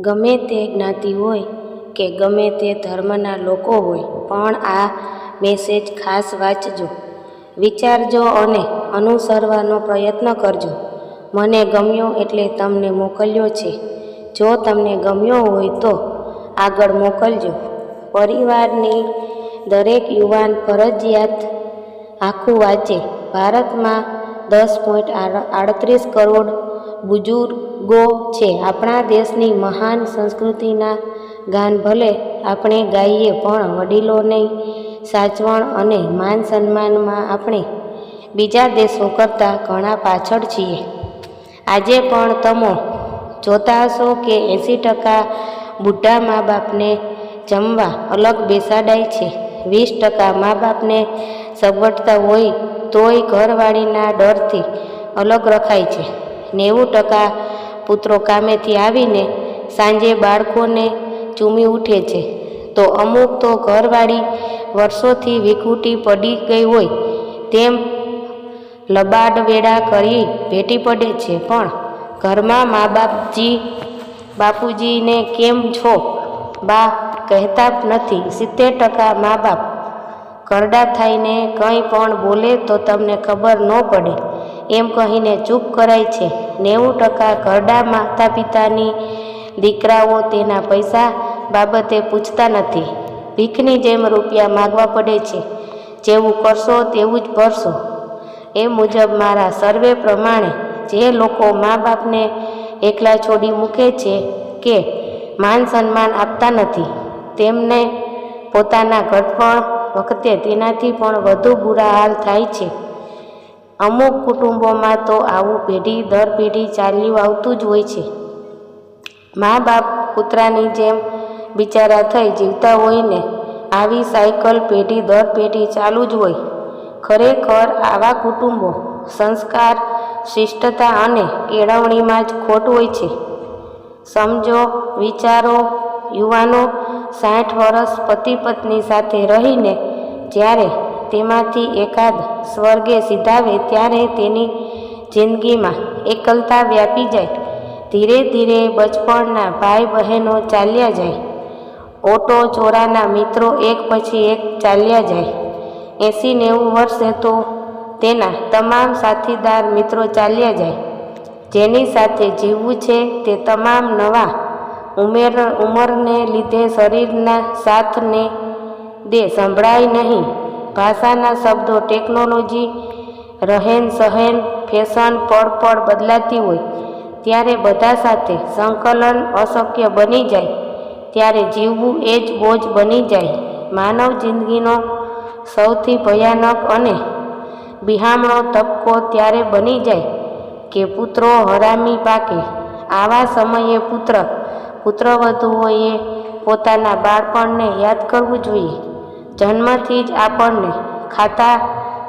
ગમે તે જ્ઞાતિ હોય કે ગમે તે ધર્મના લોકો હોય, પણ આ મેસેજ ખાસ વાંચજો. વિચારજો અને અનુસરવાનો પ્રયત્ન કરજો. મને ગમ્યો એટલે તમને મોકલ્યો છે. જો તમને ગમ્યો હોય તો આગળ મોકલજો. પરિવારની દરેક યુવાન ફરજિયાત આખું વાંચે. ભારતમાં દસ પોઈન્ટ આડત્રીસ કરોડ બુજુર્ગો છે. આપણા દેશની મહાન સંસ્કૃતિના ગાન ભલે આપણે ગાઈએ પણ વડીલોને સાચવણ અને માન સન્માનમાં આપણે બીજા દેશો કરતાં ઘણા પાછળ છીએ. આજે પણ તમે જોતા હશો કે એંસી ટકા બુઢા મા બાપને જમવા અલગ બેસાડાય છે. વીસ ટકા મા બાપને સગવડતા હોય તોય ઘરવાળીના ડરથી અલગ રખાય છે. નેવું ટકા પુત્રો કામેથી આવીને સાંજે બાળકોને ચૂમી ઉઠે છે. તો અમુક તો ઘરવાળી વર્ષોથી વિખૂટી પડી ગઈ હોય તેમ લબાડવેડા કરી ભેટી પડે છે. પણ ઘરમાં મા બાપજી બાપુજીને કેમ છો? બા કહેતા નથી. સિત્તેર ટકા મા બાપ કરડા થઈને કંઈ પણ બોલે તો તમને ખબર ન પડે. એમ કહીને ચૂપ કરાય છે. નેવું ટકા ઘરડા માતા પિતાની દીકરાઓ તેના પૈસા બાબતે પૂછતા નથી. ભીખની જેમ રૂપિયા માગવા પડે છે. જેવું કરશો તેવું જ ભરશો. એ મુજબ મારા સર્વે પ્રમાણે જે લોકો મા બાપને એકલા છોડી મૂકે છે કે માન સન્માન આપતા નથી, તેમને પોતાના ઘટપણ વખતે તેનાથી પણ વધુ બુરા હાલ થાય છે. અમુક કુટુંબોમાં તો આવું પેઢી દર પેઢી ચાલ્યું આવતું જ હોય છે. મા બાપ કૂતરાની જેમ બિચારા થઈ જીવતા હોય ને, આવી સાયકલ પેઢી દર પેઢી ચાલુ જ હોય. ખરેખર આવા કુટુંબો સંસ્કાર, શિષ્ટતા અને કેળવણીમાં જ ખોટ હોય છે. સમજો, વિચારો, યુવાનો સાઠ વર્ષ પતિ પત્ની સાથે રહીને જ્યારે તેમાંથી એકાદ સ્વર્ગે સિધાવે ત્યારે તેની જિંદગીમાં એકલતા વ્યાપી જાય. ધીરે ધીરે બચપણના ભાઈ બહેનો ચાલ્યા જાય. ઓટો ચોરાના મિત્રો એક પછી એક ચાલ્યા જાય. એંસી નેવું વર્ષે તો તેના તમામ સાથીદાર મિત્રો ચાલ્યા જાય. જેની સાથે જીવવું છે તે તમામ નવા ઉમેર, ઉંમરને લીધે શરીરના સાથને દે, સંભળાય નહીં. ભાષાના શબ્દો ટેકનોલોજી, રહેન સહેન, ફેશન પળ પળ બદલાતી હોય, ત્યારે બધા સાથે સંકલન અશક્ય બની જાય, ત્યારે જીવવું એ જ બોજ બની જાય. માનવ જિંદગીનો સૌથી ભયાનક અને બિહામણો તબક્કો ત્યારે બની જાય કે પુત્રો હરામી પાકે. આવા સમયે પુત્ર, પુત્રવધુઓએ પોતાના બાળપણને યાદ કરવું જોઈએ. જન્મથી જ આપણને ખાતા,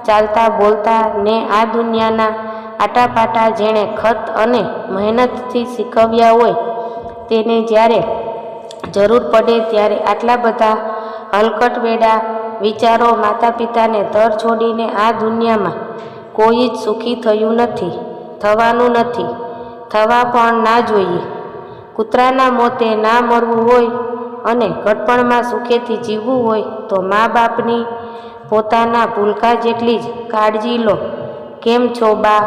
ચાલતા, બોલતા ને આ દુનિયાના આટાપાટા જેણે ખત અને મહેનતથી શીખવ્યા હોય તેને જ્યારે જરૂર પડે ત્યારે આટલા બધા હલકટવેડા વિચારો માતા પિતાને તર છોડીને આ દુનિયામાં કોઈ જ સુખી થયું નથી, થવાનું નથી, થવા પણ ના જોઈએ. કૂતરાના મોતે ના મરવું હોય અને ઘટપણમાં સુખેથી જીવવું હોય તો મા બાપની પોતાના ભૂલકા જેટલી જ કાળજી લો. કેમ છો બા?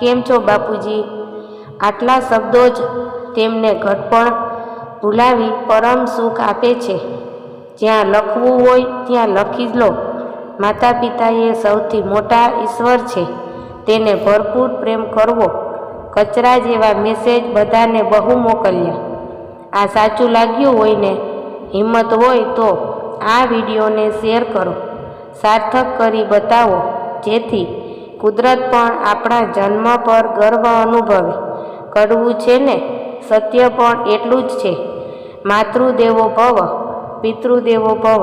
કેમ છો બાપુજી? આટલા શબ્દો જ તેમને ઘટપણ ભૂલાવી પરમ સુખ આપે છે. જ્યાં લખવું હોય ત્યાં લખી લો. માતા પિતાએ સૌથી મોટા ઈશ્વર છે. તેને ભરપૂર પ્રેમ કરવો. કચરા જેવા મેસેજ બધાને બહુ મોકલ્યા. આ સાચું લાગ્યું હોય ને, હિંમત હોય તો આ વિડીયોને શેર કરો. સાર્થક કરી બતાવો, જેથી કુદરત પણ આપણા જન્મ પર ગર્વ અનુભવે. કડવું છે ને, સત્ય પણ એટલું જ છે. માતૃદેવો ભવ, પિતૃદેવો ભવ.